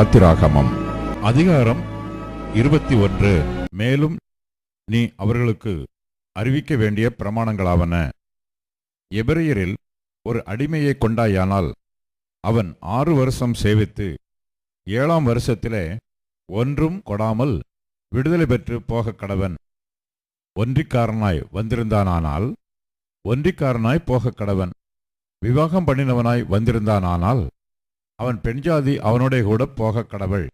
யாத்திராகமம் அதிகாரம் இருபத்தி ஒன்று. மேலும் நீ அவர்களுக்கு அறிவிக்க வேண்டிய பிரமாணங்களாவன. எபிரியரில் ஒரு அடிமையை கொண்டாயானால் அவன் ஆறு வருஷம் சேவித்து ஏழாம் வருஷத்திலே ஒன்றும் கொடாமல் விடுதலை பெற்று போக கடவன். ஒன்றிக்காரனாய் வந்திருந்தானானால் ஒன்றிக்காரனாய் போக கடவன். விவாகம் பண்ணினவனாய் வந்திருந்தானானால் அவன் பெண்ஜாதி அவனுடைய கூட போகக் கடவள்.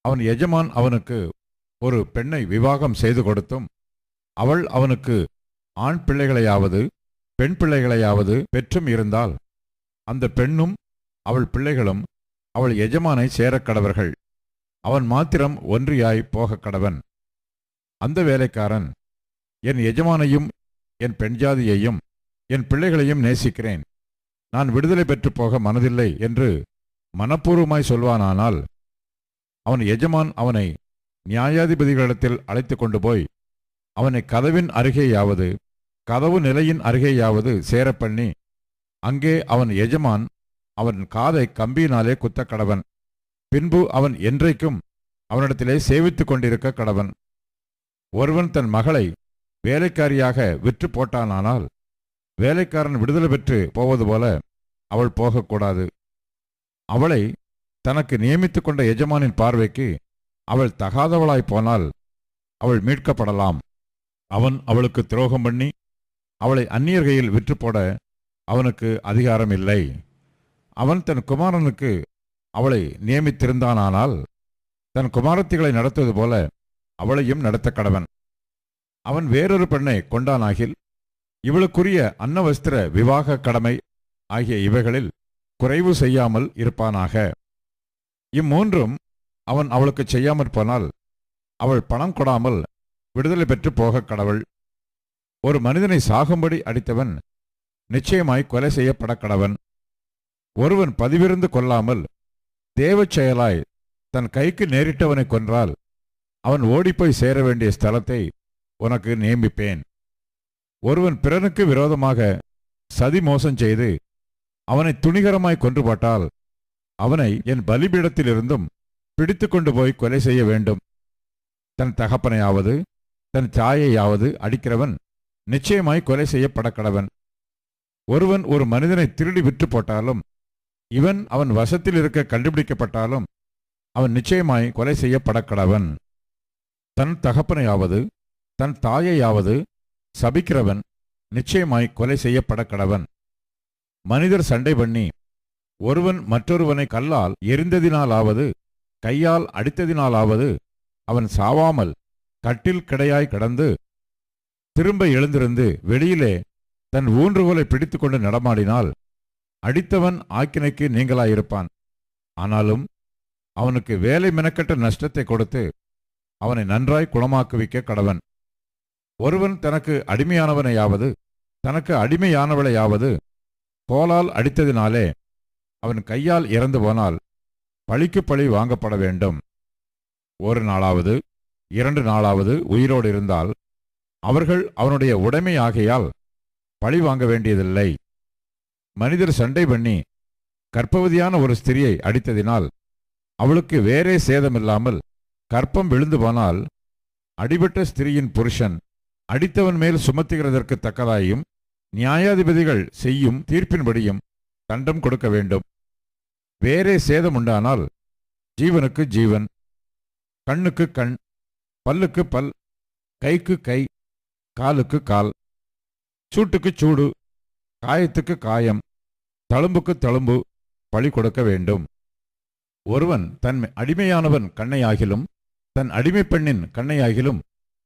அவன் எஜமான் அவனுக்கு ஒரு பெண்ணை விவாகம் செய்து கொடுத்தும் அவள் அவனுக்கு ஆண் பிள்ளைகளையாவது பெண் பிள்ளைகளையாவது பெற்றும் இருந்தால் அந்த பெண்ணும் அவள் பிள்ளைகளும் அவள் எஜமானை சேரக் கடவர்கள். அவன் மாத்திரம் ஒன்றியாய் போகக் கடவன். அந்த வேலைக்காரன் என் எஜமானையும் என் பெண்ஜாதியையும் என் பிள்ளைகளையும் நேசிக்கிறேன். நான் விடுதலை பெற்று போக மனதில்லை என்று மனப்பூர்வமாய் சொல்வானானால் அவன் எஜமான் அவனை நியாயாதிபதிகளிடத்தில் அழைத்து கொண்டு போய் அவனை கதவின் அருகேயாவது கதவு நிலையின் அருகேயாவது சேரப்பண்ணி அங்கே அவன் எஜமான் அவன் காதை கம்பியினாலே குத்த கடவன். பின்பு அவன் என்றைக்கும் அவனிடத்திலே சேவித்துக் கொண்டிருக்க கடவன். ஒருவன் தன் மகளை வேலைக்காரியாக விற்று போட்டானானால் வேலைக்காரன் விடுதலை பெற்று போவது போல அவள் போகக்கூடாது. அவளை தனக்கு நியமித்து கொண்ட எஜமானின் பார்வைக்கு அவள் தகாதவளாய் போனால் அவள் மீட்கப்படலாம். அவன் அவளுக்கு துரோகம் பண்ணி அவளை அந்நியர் கையில் விற்று போட அவனுக்கு அதிகாரம் இல்லை. அவன் தன் குமாரனுக்கு அவளை நியமித்திருந்தானானால் தன் குமாரத்திகளை நடத்துவது போல அவளையும் நடத்த கடவன். அவன் வேறொரு பெண்ணை கொண்டானாகில் இவளுக்குரிய அன்னவஸ்திர விவாக கடமை ஆகிய இவைகளில் குறைவு செய்யாமல் இருப்பானாக. இம்மூன்றும் அவன் அவளுக்கு செய்யாமற் போனால் அவள் பணம் கொடாமல் விடுதலை பெற்று போகக் கடவுள். ஒரு மனிதனை சாகும்படி அடித்தவன் நிச்சயமாய் கொலை செய்யப்பட கடவன். ஒருவன் பதிவிருந்து கொள்ளாமல் தேவச் செயலாய் தன் கைக்கு நேரிட்டவனை கொன்றால் அவன் ஓடிப்போய் சேர வேண்டிய ஸ்தலத்தை உனக்கு நியமிப்பேன். ஒருவன் பிறனுக்கு விரோதமாக சதி மோசம் செய்து அவனை துணிகரமாய் கொன்று போட்டால் அவனை என் பலிபீடத்திலிருந்தும் பிடித்து கொண்டு போய் கொலை செய்ய வேண்டும். தன் தகப்பனையாவது தன் தாயையாவது அடிக்கிறவன் நிச்சயமாய் கொலை செய்யப்பட கடவன் ஒருவன் ஒரு மனிதனை திருடி விற்று போட்டாலும் இவன் அவன் வசத்தில் இருக்க கண்டுபிடிக்கப்பட்டாலும் அவன் நிச்சயமாய் கொலை செய்யப்பட கடவன் தன் தகப்பனையாவது தன் தாயையாவது சபிக்கிறவன் நிச்சயமாய் கொலை செய்யப்பட கடவன் மனிதர் சண்டை பண்ணி ஒருவன் மற்றொருவனை கல்லால் எரிந்ததினாலாவது கையால் அடித்ததினாலாவது அவன் சாவாமல் கட்டில் கிடையாய் கடந்து திரும்ப எழுந்திருந்து வெளியிலே தன் ஊன்றுகோலை பிடித்துக்கொண்டு நடமாடினால் அடித்தவன் ஆக்கினைக்கு நீங்களாயிருப்பான். ஆனாலும் அவனுக்கு வேலை மெனக்கட்ட நஷ்டத்தை கொடுத்து அவனை நன்றாய் குணமாக்குவிக்க கடவன். ஒருவன் தனக்கு அடிமையானவனையாவது தனக்கு அடிமையானவளையாவது கோலால் அடித்ததினாலே அவன் கையால் இறந்து போனால் பழிக்கு பழி வாங்கப்பட வேண்டும். ஒரு நாளாவது இரண்டு நாளாவது உயிரோடு இருந்தால் அவர்கள் அவனுடைய உடைமை ஆகையால் பழி வாங்க வேண்டியதில்லை. மனிதர் சண்டை பண்ணி கற்பவதியான ஒரு ஸ்திரியை அடித்ததினால் அவளுக்கு வேறே சேதமில்லாமல் கற்பம் விழுந்து போனால் அடிபட்ட ஸ்திரியின் புருஷன் அடித்தவன் மேல் சுமத்துகிறதற்கு தக்கதாயும் நியாயாதிபதிகள் செய்யும் தீர்ப்பின்படியும் தண்டம் கொடுக்க வேண்டும். வேறே சேதம் உண்டானால் ஜீவனுக்கு ஜீவன் கண்ணுக்கு கண் பல்லுக்கு பல் கைக்கு கை காலுக்கு கால் சூட்டுக்கு சூடு காயத்துக்கு காயம் தழும்புக்கு தழும்பு பழி கொடுக்க வேண்டும். ஒருவன் தன் அடிமையானவன் கண்ணையாகிலும் தன் அடிமை பெண்ணின் கண்ணையாகிலும்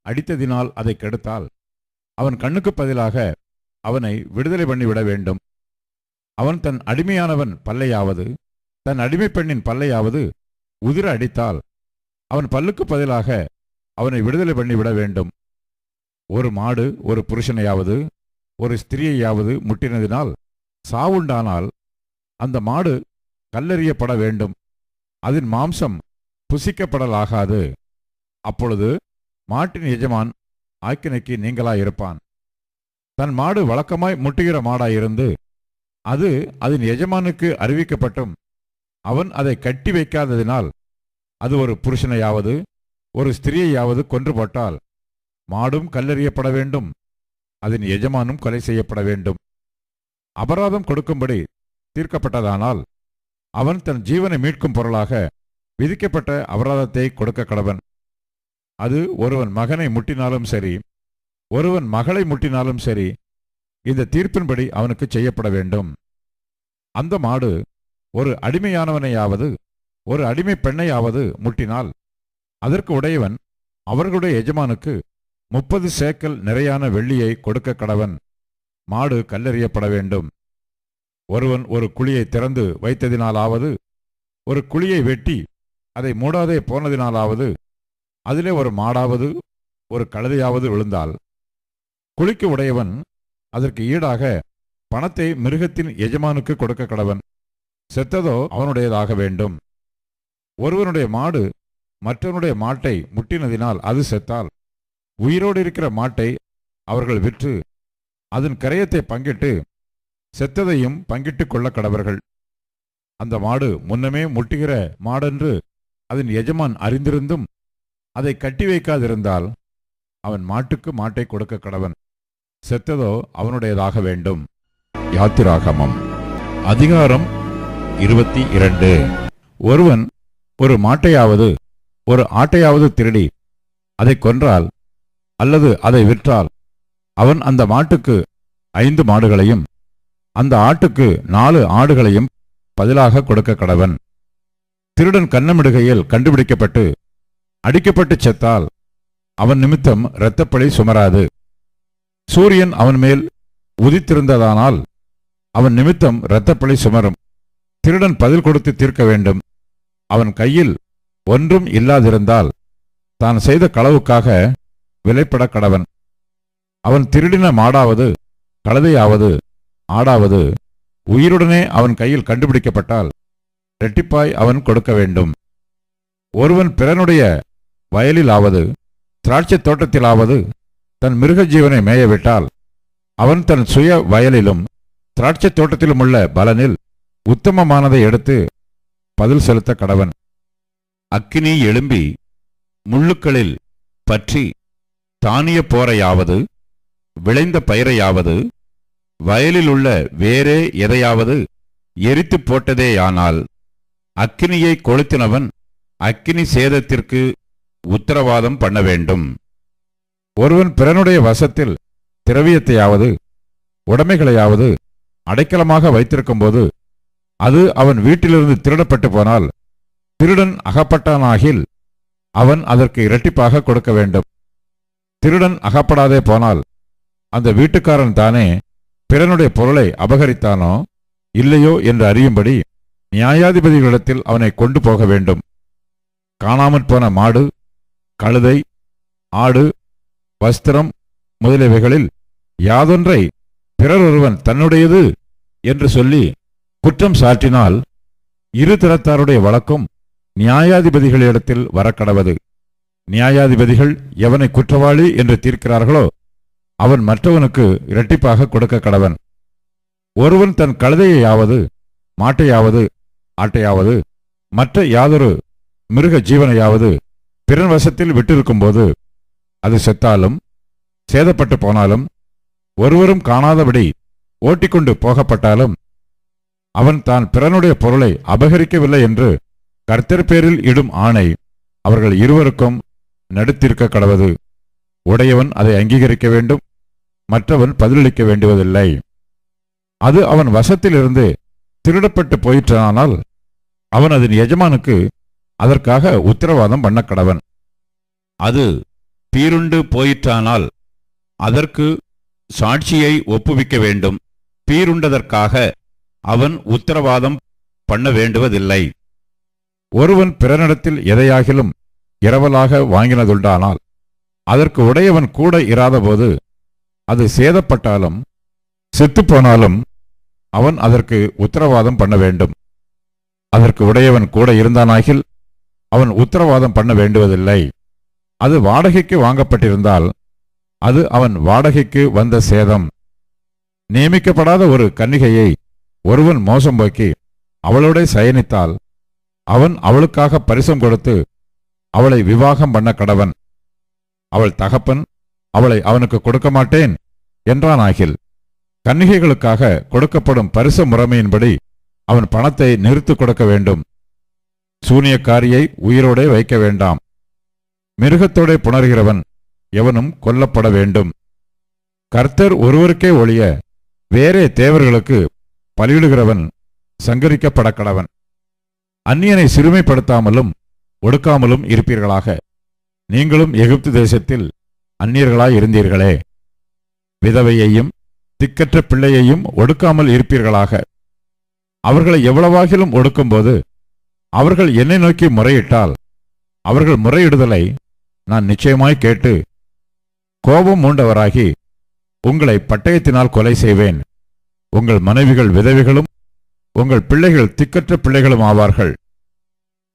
அடித்ததினால் அதை கெடுத்தால் அவன் கண்ணுக்கு பதிலாக அவனை விடுதலை பண்ணிவிட வேண்டும். அவன் தன் அடிமையானவன் பல்லையாவது தன் அடிமை பெண்ணின் பல்லையாவது உதிர அடித்தால் அவன் பல்லுக்கு பதிலாக அவனை விடுதலை பண்ணிவிட வேண்டும். ஒரு மாடு ஒரு புருஷனையாவது ஒரு ஸ்திரியையாவது முட்டினதினால் சாவுண்டானால் அந்த மாடு கல்லெறியப்பட வேண்டும். அதன் மாம்சம் புசிக்கப்படலாகாது. அப்பொழுது மாட்டின் எஜமான் ஆக்கினைக்கு நீங்களாயிருப்பான். தன் மாடு வழக்கமாய் முட்டுகிற மாடாயிருந்து அது அதன் எஜமானுக்கு அறிவிக்கப்பட்டும். அவன் அதை கட்டி வைக்காததினால் அது ஒரு புருஷனையாவது ஒரு ஸ்திரியையாவது கொன்று போட்டால் மாடும் கல்லெறியப்பட வேண்டும் அதன் எஜமானும் கொலை செய்யப்பட வேண்டும். அபராதம் கொடுக்கும்படி தீர்க்கப்பட்டதானால் அவன் தன் ஜீவனை மீட்கும் பொருளாக விதிக்கப்பட்ட அபராதத்தை கொடுக்க கடவன். அது ஒருவன் மகனை முட்டினாலும் சரி ஒருவன் மகளை முட்டினாலும் சரி இந்த தீர்ப்பின்படி அவனுக்கு செய்யப்பட வேண்டும். அந்த மாடு ஒரு அடிமையானவனையாவது ஒரு அடிமை பெண்ணையாவது முட்டினால் அதற்கு உடையவன் அவர்களுடைய எஜமானுக்கு முப்பது சேக்கல் நிறையான வெள்ளியை கொடுக்க கடவன். மாடு கல்லெறியப்பட வேண்டும். ஒருவன் ஒரு குழியை திறந்து வைத்ததினாலாவது ஒரு குழியை வெட்டி அதை மூடாதே போனதினாலாவது அதிலே ஒரு மாடாவது ஒரு கழுதையாவது விழுந்தால் குளிக்கு உடையவன் அதற்கு ஈடாக பணத்தை மிருகத்தின் எஜமானுக்கு கொடுக்க கடவன். செத்ததோ அவனுடையதாக வேண்டும். ஒருவனுடைய மாடு மற்றவனுடைய மாட்டை முட்டினதினால் அது செத்தால் உயிரோடு இருக்கிற மாட்டை அவர்கள் விற்று அதன் கரையத்தை பங்கிட்டு செத்ததையும் பங்கிட்டுக் கொள்ள கடவர்கள். அந்த மாடு முன்னமே முட்டுகிற மாடென்று அதன் எஜமான் அறிந்திருந்தும் அதை கட்டி வைக்காதிருந்தால் அவன் மாட்டுக்கு மாட்டை கொடுக்க கடவன். செத்ததோ அவனுடையதாக வேண்டும். யாத்திராகமம். அதிகாரம் இருபத்தி இரண்டு. ஒருவன் ஒரு மாட்டையாவது ஒரு ஆட்டையாவது திருடி அதை கொன்றால் அல்லது அதை விற்றால் அவன் அந்த மாட்டுக்கு ஐந்து மாடுகளையும் அந்த ஆட்டுக்கு நாலு ஆடுகளையும் பதிலாக கொடுக்க கடவன். திருடன் கண்ணமிடுகையில் கண்டுபிடிக்கப்பட்டு அடிக்கப்பட்டு செத்தால் அவன் நிமித்தம் இரத்தப்பழி சுமராது. சூரியன் அவன் மேல் உதித்திருந்ததானால் அவன் நிமித்தம் இரத்தப்பழி சுமரும். திருடன் பதில் கொடுத்து தீர்க்க வேண்டும். அவன் கையில் ஒன்றும் இல்லாதிருந்தால் தான் செய்த களவுக்காக விலைப்பட கடவன். அவன் திருடின மாடாவது கழுதையாவது ஆடாவது உயிருடனே அவன் கையில் கண்டுபிடிக்கப்பட்டால் ரெட்டிப்பாய் அவன் கொடுக்க வேண்டும். ஒருவன் பிறனுடைய வயலிலாவது திராட்சைத் தோட்டத்திலாவது தன் மிருக ஜீவனை மேயவிட்டால் அவன் தன் சுய வயலிலும் திராட்சைத் தோட்டத்திலும் உள்ள பலனில் உத்தமமானதை எடுத்து பதில் செலுத்த கடவன். அக்கினி எழும்பி முள்ளுக்களில் பற்றி தானிய போரையாவது விளைந்த பயிரையாவது வயலில் உள்ள வேறே எதையாவது எரித்து போட்டதேயானால் அக்கினியை கொளுத்தினவன் அக்கினி சேதத்திற்கு உத்தரவாதம் பண்ண வேண்டும். ஒருவன் பிறனுடைய வசத்தில் திரவியத்தையாவது உடைமைகளையாவது அடைக்கலமாக வைத்திருக்கும்போது அது அவன் வீட்டிலிருந்து திருடப்பட்டு போனால் திருடன் அகப்பட்டானாகில் அவன் அதற்கு இரட்டிப்பாக கொடுக்க வேண்டும். திருடன் அகப்படாதே போனால் அந்த வீட்டுக்காரன் தானே பிறனுடைய பொருளை அபகரித்தானோ இல்லையோ என்று அறியும்படி நியாயாதிபதிகளிடத்தில் அவனை கொண்டு போக வேண்டும். காணாமற் போன மாடு கழுதை ஆடு வஸ்திரம் முதலியவைகளில் யாதொன்றை பிறர் ஒருவன் தன்னுடையது என்று சொல்லி குற்றம் சாற்றினால் இரு தரத்தாருடைய வழக்கும் நியாயாதிபதிகளிடத்தில் வரக்கடவது. நியாயாதிபதிகள் எவனை குற்றவாளி என்று தீர்க்கிறார்களோ அவன் மற்றவனுக்கு இரட்டிப்பாக கொடுக்க கடவன். ஒருவன் தன் கழுதையையாவது மாட்டையாவது ஆட்டையாவது மற்ற யாதொரு மிருக ஜீவனையாவது பிறன் வசத்தில் விட்டிருக்கும்போது அது செத்தாலும் சேதப்பட்டு போனாலும் ஒருவரும் காணாதபடி ஓட்டிக்கொண்டு போகப்பட்டாலும் அவன் தான் பிறனுடைய பொருளை அபகரிக்கவில்லை என்று கர்த்தர் பேரில் இடும் ஆணை அவர்கள் இருவருக்கும் நடுத்திருக்க கடவது. உடையவன் அதை அங்கீகரிக்க வேண்டும் மற்றவன் பதிலளிக்க வேண்டுவதில்லை. அது அவன் வசத்திலிருந்து திருடப்பட்டு போயிற்றானால் அவன் அதன் எஜமானுக்கு அதற்காக உத்தரவாதம் பண்ண கடவன். அது பீருண்டு போயிற்றானால் அதற்கு சாட்சியை ஒப்புவிக்க வேண்டும். பீருண்டதற்காக அவன் உத்தரவாதம் பண்ண வேண்டுவதில்லை. ஒருவன் பிறனிடத்தில் எதையாகிலும் இரவலாக வாங்கினதுண்டானால் அதற்கு உடையவன் கூட இராதபோது அது சேதப்பட்டாலும் செத்துப்போனாலும் அவன் அதற்கு உத்தரவாதம் பண்ண வேண்டும். அதற்கு உடையவன் கூட இருந்தானாகில் அவன் உத்தரவாதம் பண்ண வேண்டுவதில்லை. அது வாடகைக்கு வாங்கப்பட்டிருந்தால் அது அவன் வாடகைக்கு வந்த சேதம். நியமிக்கப்படாத ஒரு கன்னிகையை ஒருவன் மோசம் போக்கி அவளோட சயனித்தால் அவன் அவளுக்காக பரிசம் கொடுத்து அவளை விவாகம் பண்ண கடவன். அவள் தகப்பன் அவளை அவனுக்கு கொடுக்க மாட்டேன் என்றான் ஆகில் கன்னிகைகளுக்காக கொடுக்கப்படும் பரிச முறைமையின்படி அவன் பணத்தை நிறுத்து கொடுக்க வேண்டும். சூனியக்காரியை உயிரோடே வைக்க வேண்டாம். மிருகத்தோடே புணர்கிறவன் எவனும் கொல்லப்பட வேண்டும். கர்த்தர் ஒருவருக்கே ஒழிய வேறே தேவர்களுக்கு பலியிடுகிறவன் சங்கரிக்கப்படக்கடவன். அந்நியனை சிறுமைப்படுத்தாமலும் ஒடுக்காமலும் இருப்பீர்களாக. நீங்களும் எகிப்து தேசத்தில் அந்நியர்களாய் இருந்தீர்களே. விதவையையும் திக்கற்ற பிள்ளையையும் ஒடுக்காமல் இருப்பீர்களாக. அவர்களை எவ்வளவாகிலும் ஒடுக்கும்போது அவர்கள் என்னை நோக்கி முறையிட்டால் அவர்கள் முறையிடுதலை நான் நிச்சயமாய் கேட்டு கோபம் மூண்டவராகி உங்களை பட்டயத்தினால் கொலை செய்வேன். உங்கள் மனைவிகள் விதவைகளும் உங்கள் பிள்ளைகள் திக்கற்ற பிள்ளைகளும் ஆவார்கள்.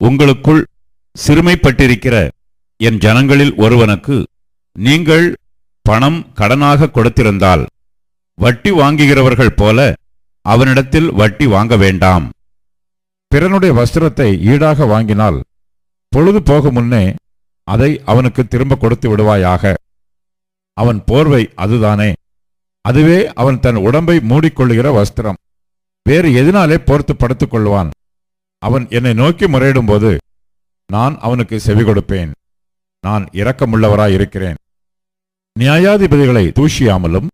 உங்களுக்குள் சிறுமைப்பட்டிருக்கிற என் ஜனங்களில் ஒருவனுக்கு நீங்கள் பணம் கடனாக கொடுத்திருந்தால் வட்டி வாங்குகிறவர்கள் போல அவனிடத்தில் வட்டி வாங்க வேண்டாம். பிறனுடைய வஸ்திரத்தை ஈடாக வாங்கினால் பொழுது போகும் முன்னே அதை அவனுக்கு திரும்ப கொடுத்து விடுவாயாக. அவன் போர்வை அதுதானே. அதுவே அவன் தன் உடம்பை மூடிக்கொள்ளுகிற வஸ்திரம். வேறு எதனாலே போர்த்து படுத்துக் கொள்வான். அவன் என்னை நோக்கி முறையிடும்போது நான் அவனுக்கு செவி கொடுப்பேன். நான் இரக்கமுள்ளவராய் இருக்கிறேன் நியாயாதிபதிகளை தூஷியாமலும்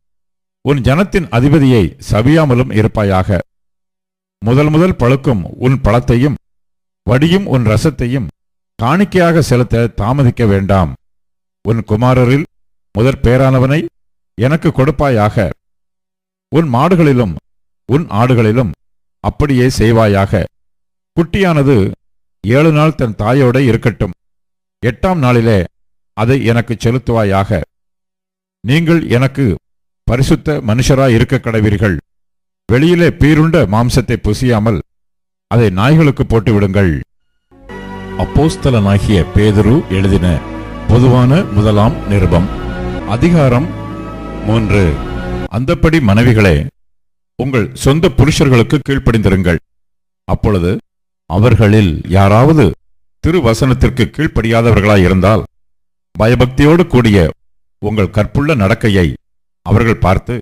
உன் ஜனத்தின் அதிபதியை சவியாமலும் இருப்பாயாக. முதல் முதல் பழுக்கும் உன் பழத்தையும் வடியும் உன் ரசத்தையும் காணிக்கையாக செலுத்த தாமதிக்க வேண்டாம். உன் குமாரரில் முதற் பேரானவனை எனக்கு கொடுப்பாயாக. உன் மாடுகளிலும் உன் ஆடுகளிலும் அப்படியே செய்வாயாக. குட்டியானது ஏழு நாள் தன் தாயோட இருக்கட்டும். எட்டாம் நாளிலே அதை எனக்கு செலுத்துவாயாக. நீங்கள் எனக்கு பரிசுத்த மனுஷராய் இருக்க கடவீர்கள் வெளியிலே பீருண்ட மாம்சத்தை புசியாமல் அதை நாய்களுக்கு போட்டு விடுங்கள் அப்போஸ்தலனாகிய பேதுரு எழுதின பொதுவான முதலாம் நிருபம் அதிகாரம் மூன்று. அந்தப்படி மனைவிகளே உங்கள் சொந்த புருஷர்களுக்கு கீழ்ப்படிந்திருங்கள். அப்பொழுது அவர்களில் யாராவது திருவசனத்திற்கு கீழ்ப்படியாதவர்களாயிருந்தால் பயபக்தியோடு கூடிய உங்கள் கற்புள்ள நடக்கையை அவர்கள் பார்த்து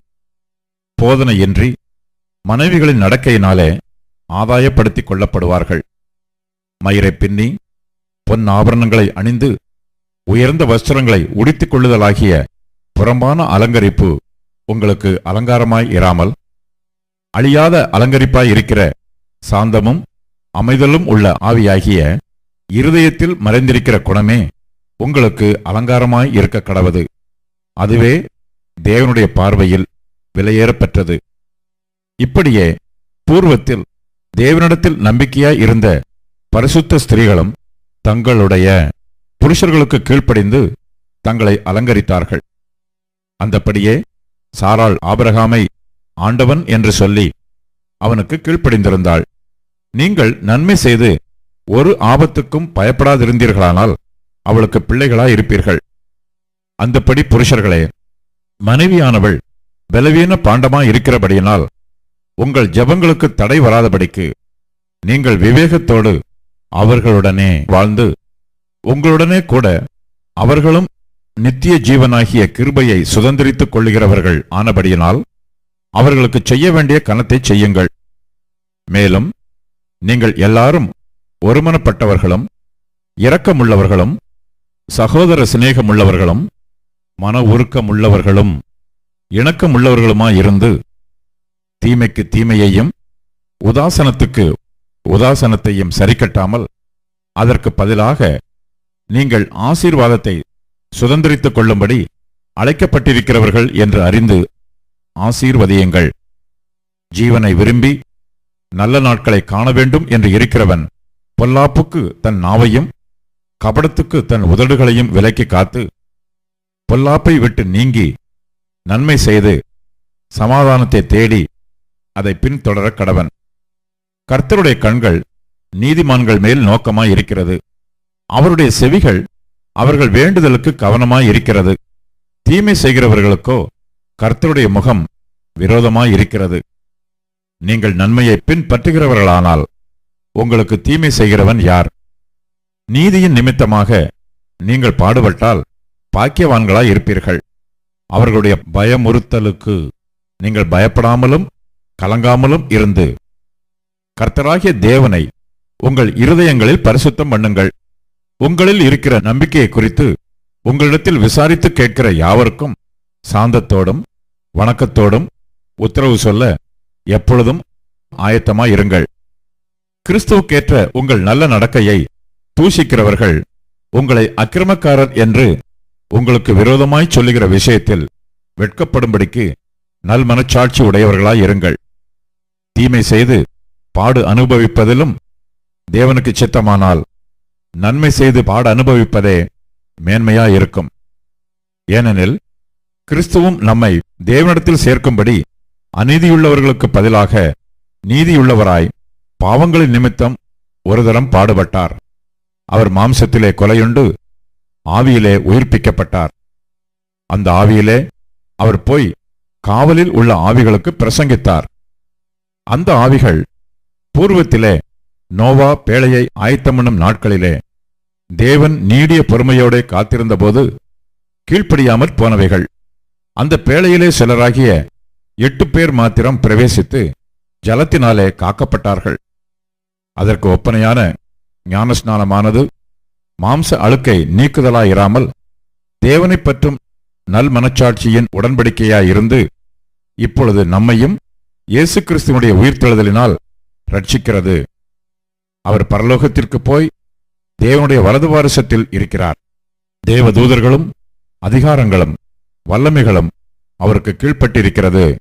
போதனையின்றி மனைவிகளின் நடக்கையினாலே ஆதாயப்படுத்திக் கொள்ளப்படுவார்கள். மயிரை பின்னி பொன் ஆபரணங்களை அணிந்து உயர்ந்த வஸ்திரங்களை உடித்துக் கொள்ளுதலாகிய புறம்பான அலங்கரிப்பு உங்களுக்கு அலங்காரமாய் இராமல் அழியாத அலங்கரிப்பாய் இருக்கிற சாந்தமும் அமைதலும் உள்ள ஆவியாகிய இருதயத்தில் மறைந்திருக்கிற குணமே உங்களுக்கு அலங்காரமாய் இருக்க கடவது. அதுவே தேவனுடைய பார்வையில் விலையேறப்பெற்றது. இப்படியே பூர்வத்தில் தேவனிடத்தில் நம்பிக்கையாய் இருந்த பரிசுத்த ஸ்திரீகளும் தங்களுடைய புருஷர்களுக்கு கீழ்ப்படிந்து தங்களை அலங்கரித்தார்கள். அந்தப்படியே சாராள் ஆபரகாமை ஆண்டவன் என்று சொல்லி அவனுக்கு கீழ்ப்படிந்திருந்தாள். நீங்கள் நன்மை செய்து ஒரு ஆபத்துக்கும் பயப்படாதிருந்தீர்களானால் அவளுக்கு பிள்ளைகளாய் இருப்பீர்கள் அந்தப்படி புருஷர்களே மனைவியானவள் பலவீன பாண்டமாய் இருக்கிறபடியினால் உங்கள் ஜபங்களுக்கு தடை வராதபடிக்கு நீங்கள் விவேகத்தோடு அவர்களுடனே வாழ்ந்து உங்களுடனே கூட அவர்களும் நித்திய ஜீவனாகிய கிருபையை சுதந்திரித்துக் கொள்ளுகிறவர்கள் ஆனபடியினால் அவர்களுக்கு செய்ய வேண்டிய கணத்தை செய்யுங்கள். மேலும் நீங்கள் எல்லாரும் ஒருமனப்பட்டவர்களும் இரக்கமுள்ளவர்களும் சகோதர சிநேகமுள்ளவர்களும் மன உருக்கமுள்ளவர்களும் இணக்கமுள்ளவர்களுமாயிருந்து தீமைக்கு தீமையையும் உதாசனத்துக்கு உதாசனத்தையும் சரிக்கட்டாமல் அதற்கு பதிலாக நீங்கள் ஆசீர்வாதத்தை சுதந்திரித்துக் கொள்ளும்படி அழைக்கப்பட்டிருக்கிறவர்கள் என்று அறிந்து ஆசீர்வதியுங்கள். ஜீவனை விரும்பி நல்ல நாட்களை காண வேண்டும் என்று இருக்கிறவன் பொல்லாப்புக்கு தன் நாவையும் கபடத்துக்கு தன் உதடுகளையும் விலக்கி காத்து பொல்லாப்பை விட்டு நீங்கி நன்மை செய்து சமாதானத்தை தேடி அதை பின்தொடர கடவன். கர்த்தருடைய கண்கள் நீதிமான்கள் மேல் நோக்கமாய் இருக்கிறது அவருடைய செவிகள் அவர்கள் வேண்டுதலுக்கு கவனமாய் இருக்கிறது தீமை செய்கிறவர்களுக்கோ கர்த்தருடைய முகம் விரோதமாய் இருக்கிறது நீங்கள் நன்மையை பின்பற்றுகிறவர்களானால் உங்களுக்கு தீமை செய்கிறவன் யார்? நீதியின் நிமித்தமாக நீங்கள் பாடுபட்டால் பாக்கியவான்களாய் இருப்பீர்கள் அவர்களுடைய பயமுறுத்தலுக்கு நீங்கள் பயப்படாமலும் கலங்காமலும் இருந்து. கர்த்தராகிய தேவனை உங்கள் இருதயங்களில் பரிசுத்தம் பண்ணுங்கள். உங்களில் இருக்கிற நம்பிக்கையை குறித்து உங்களிடத்தில் விசாரித்து கேட்கிற யாவருக்கும் சாந்தத்தோடும் வணக்கத்தோடும் உத்தரவு சொல்ல எப்பொழுதும் ஆயத்தமாயிருங்கள் கிறிஸ்துவுக்கேற்ற உங்கள் நல்ல நடக்கையை தூஷிக்கிறவர்கள் உங்களை அக்கிரமக்காரர் என்று உங்களுக்கு விரோதமாய் சொல்லுகிற விஷயத்தில் வெட்கப்படும்படிக்கு நல் மனச்சாட்சி உடையவர்களாய் இருங்கள். தீமை செய்து பாடு அனுபவிப்பதிலும் தேவனுக்கு சித்தமானால் நன்மை செய்து பாடு அனுபவிப்பதே மேன்மையா இருக்கும் ஏனெனில் கிறிஸ்துவும் நம்மை தேவனிடத்தில் சேர்க்கும்படி அநீதியுள்ளவர்களுக்கு பதிலாக நீதியுள்ளவராய் பாவங்களின் நிமித்தம் ஒரு தரம் பாடுபட்டார். அவர் மாம்சத்திலே கொலையுண்டு ஆவியிலே உயிர்ப்பிக்கப்பட்டார். அந்த ஆவியிலே அவர் போய் காவலில் உள்ள ஆவிகளுக்கு பிரசங்கித்தார். அந்த ஆவிகள் பூர்வத்திலே நோவா பேழையை ஆயத்தமண்ணும் நாட்களிலே தேவன் நீடிய பொறுமையோடே காத்திருந்தபோது கீழ்ப்படியாமற் போனவைகள். அந்த பேழையிலே சிலராகிய எட்டு பேர் மாத்திரம் பிரவேசித்து ஜலத்தினாலே காக்கப்பட்டார்கள். அதற்கு ஒப்பனையான ஞானஸ்நானமானது மாம்ச அழுக்கை நீக்குதலாயிராமல் தேவனைப் பற்றும் நல் மனச்சாட்சியின் உடன்படிக்கையாயிருந்து இப்பொழுது நம்மையும் இயேசு கிறிஸ்துவனுடைய உயிர்த்தெழுதலினால் ரட்சிக்கிறது அவர் பரலோகத்திற்கு போய் தேவனுடைய வலது வாரிசத்தில் இருக்கிறார். தேவதூதர்களும் அதிகாரங்களும் வல்லமைகளும் அவருக்கு கீழ்ப்பட்டிருக்கிறது.